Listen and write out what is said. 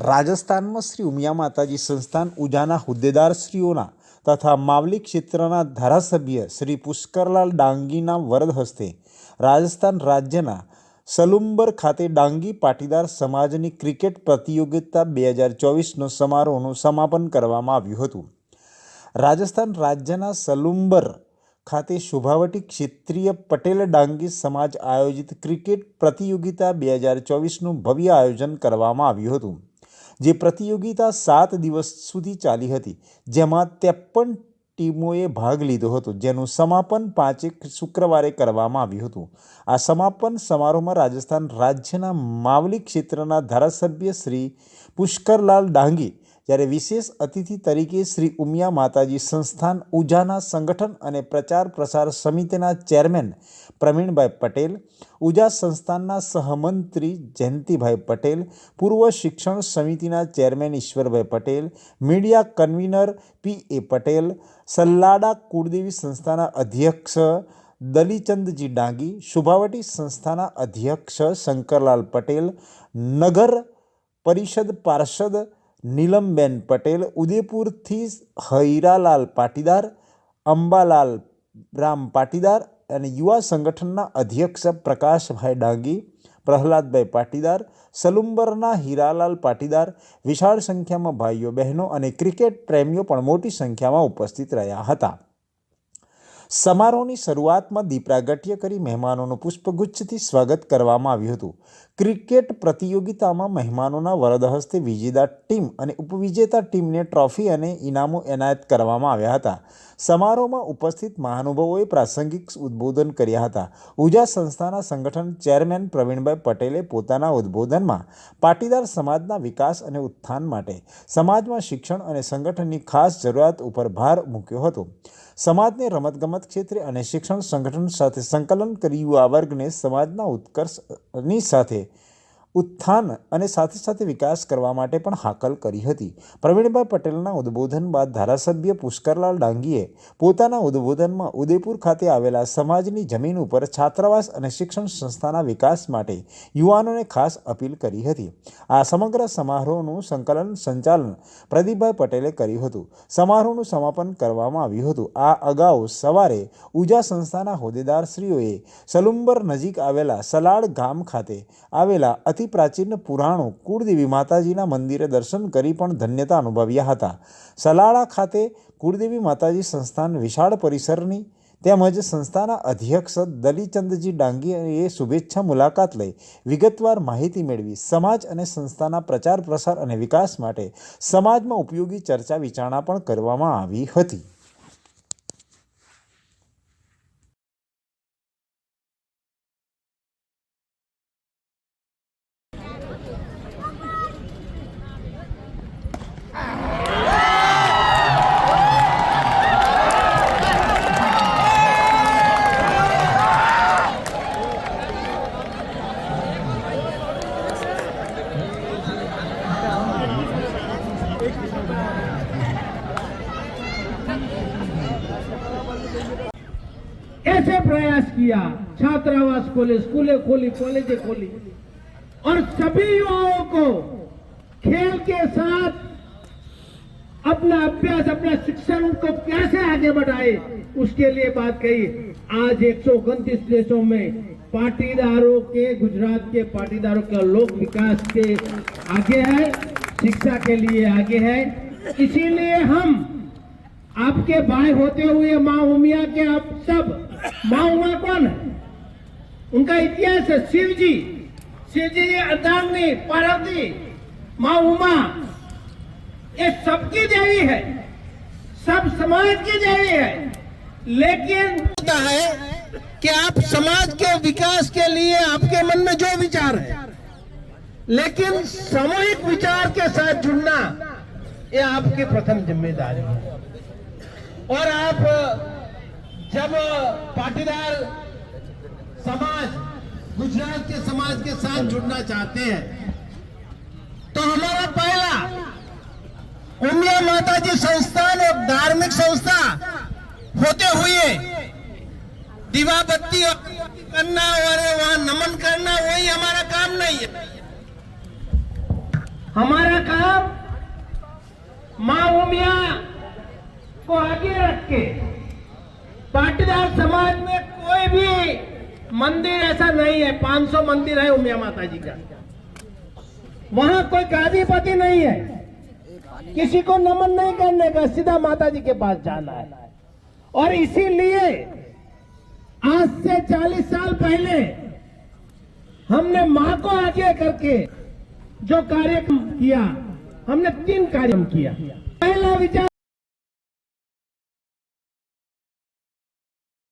રાજસ્થાનમાં શ્રી ઉમિયા માતાજી સંસ્થાન ઉજાના હોદ્દેદારશ્રીઓના તથા માવલી ક્ષેત્રના ધારાસભ્ય શ્રી પુષ્કરલાલ ડાંગીના વરદ હસ્તે રાજસ્થાન રાજ્યના સલુંબર ખાતે ડાંગી પાટીદાર સમાજની ક્રિકેટ પ્રતિયોગિતા બે હજાર ચોવીસનો સમારોહનું સમાપન કરવામાં આવ્યું હતું. રાજસ્થાન રાજ્યના સલુંબર ખાતે શોભાવટી ક્ષેત્રીય પટેલ ડાંગી સમાજ આયોજિત ક્રિકેટ પ્રતિયોગિતા બે હજાર ચોવીસનું ભવ્ય આયોજન કરવામાં આવ્યું હતું. જે પ્રતિયોગિતા સાત દિવસ સુધી ચાલી હતી, જેમાં ત્રેપન ટીમોએ ભાગ લીધો હતો, જેનું સમાપન પાંચેક શુક્રવારે કરવામાં આવ્યું હતું. આ સમાપન સમારોહમાં રાજસ્થાન રાજ્યના માવલી ક્ષેત્રના ધારાસભ્ય શ્રી પુષ્કરલાલ ડાંગી જ્યારે વિશેષ અતિથિ તરીકે શ્રી ઉમિયા માતાજી સંસ્થાન ઉજાના સંગઠન અને પ્રચાર પ્રસાર સમિતિના ચેરમેન પ્રવીણભાઈ પટેલ, ઉજા સંસ્થાનના સહમંત્રી જયંતિભાઈ પટેલ, પૂર્વ શિક્ષણ સમિતિના chairman Ishwarbhai Patel, media convener P A Patel, Sallada કુળદેવી સંસ્થાના અધ્યક્ષ દલીચંદજી ડાંગી, શુભાવટી સંસ્થાના અધ્યક્ષ શંકરલાલ પટેલ, નગર પરિષદ પાર્ષદ નીલમબેન પટેલ ઉદયપુરથી હૈરાલાલ પાટીદાર, અંબાલાલ રામ પાટીદાર અને યુવા સંગઠનના અધ્યક્ષ પ્રકાશભાઈ ડાંગી, પ્રહલાદભાઈ પાટીદાર સલુંબરના હીરાલાલ પાટીદાર, વિશાળ સંખ્યામાં ભાઈઓ બહેનો અને ક્રિકેટ પ્રેમીઓ પણ મોટી સંખ્યામાં ઉપસ્થિત રહ્યા હતા. સમારોહની શરૂઆતમાં દીપરાગટ્ય કરી મહેમાનોનું પુષ્પગુચ્છથી સ્વાગત કરવામાં આવ્યું હતું. ક્રિકેટ પ્રતિયોગિતામાં મહેમાનોના વરદ હસ્તે વિજેતા ટીમ અને ઉપવિજેતા ટીમને ટ્રોફી અને ઇનામો એનાયત કરવામાં આવ્યા હતા. સમારોહમાં ઉપસ્થિત મહાનુભાવોએ પ્રાસંગિક ઉદ્બોધન કર્યા હતા. ઉજા સંસ્થાના સંગઠન ચેરમેન પ્રવીણભાઈ પટેલે પોતાના ઉદ્બોધનમાં પાટીદાર સમાજના વિકાસ અને ઉત્થાન માટે સમાજમાં શિક્ષણ અને સંગઠનની ખાસ જરૂરિયાત ઉપર ભાર મૂક્યો હતો. સમાજને રમતગમત ક્ષેત્રે અને શિક્ષણ સંગઠન સાથે સંકલન કરી યુવા વર્ગને સમાજના ઉત્કર્ષની સાથે ઉત્થાન અને સાથે સાથે વિકાસ કરવા માટે પણ હાકલ કરી હતી. પ્રવીણભાઈ પટેલના ઉદ્બોધન બાદ ધારાસભ્ય પુષ્કરલાલ ડાંગીએ પોતાના ઉદ્બોધનમાં ઉદયપુર ખાતે આવેલા સમાજની જમીન ઉપર છાત્રાવાસ અને શિક્ષણ સંસ્થાના વિકાસ માટે યુવાનોને ખાસ અપીલ કરી હતી. આ સમગ્ર સમારોહનું સંકલન સંચાલન પ્રદીપભાઈ પટેલે કર્યું હતું. સમારોહનું સમાપન કરવામાં આવ્યું હતું. આ અગાઉ સવારે ઉજા સંસ્થાના હોદ્દેદારશ્રીઓએ સલુંબર નજીક આવેલા સલાડ ગામ ખાતે આવેલા અતિ પ્રાચીન પુરાણો કુળદેવી માતાજીના મંદિરે દર્શન કરી પણ ધન્યતા અનુભવ્યા હતા. સલાળા ખાતે કુળદેવી માતાજી સંસ્થાન વિશાળ પરિસરની તેમજ સંસ્થાના અધ્યક્ષ દલીચંદજી ડાંગીએ શુભેચ્છા મુલાકાત લઈ વિગતવાર માહિતી મેળવી સમાજ અને સંસ્થાના પ્રચાર પ્રસાર અને વિકાસ માટે સમાજમાં ઉપયોગી ચર્ચા વિચારણા પણ કરવામાં આવી હતી. प्रयास किया, छात्रावास खोले, स्कूलें खोली, कॉलेजें खोली। और सभी युवाओं को खेल के साथ अपना अभ्यास, अपना शिक्षण को कैसे आगे बढ़ाए, उसके लिए बात कही। आज एक देशों में पाटीदारों के, गुजरात के पाटीदारों का लोक विकास के आगे है, शिक्षा के लिए आगे है। इसीलिए हम आपके भाई होते हुए माँ उमिया के आप सब माँ कौन है? उनका इतिहास है शिव जी शिव जी अर्धांगनी पार्वती माँ उमा ये सबकी देवी है। सब समाज की देवी है। लेकिन है कि आप समाज के विकास के लिए आपके मन में जो विचार है, लेकिन सामूहिक विचार के साथ जुड़ना, ये आपकी प्रथम ज़िम्मेदारी है। और आप जब पाटीदार समाज, गुजरात के समाज के साथ जुड़ना चाहते हैं तो हमारा पहला उमिया माता जी संस्थान और धार्मिक संस्था होते हुए दीवा बत्ती करना और वहाँ नमन करना, वही हमारा काम नहीं है। हमारा काम माँ उमिया को आगे रख के पाटीदार समाज में कोई भी मंदिर ऐसा नहीं है 500 मंदिर है उमिया माता जी का। वहाँ कोई गादीपति नहीं है। किसी को नमन नहीं करने का, सीधा माता जी के पास जाना है। और इसीलिए आज से 40 साल पहले हमने माँ को आगे करके जो कार्यक्रम किया, हमने तीन कार्यक्रम किया। पहला विचार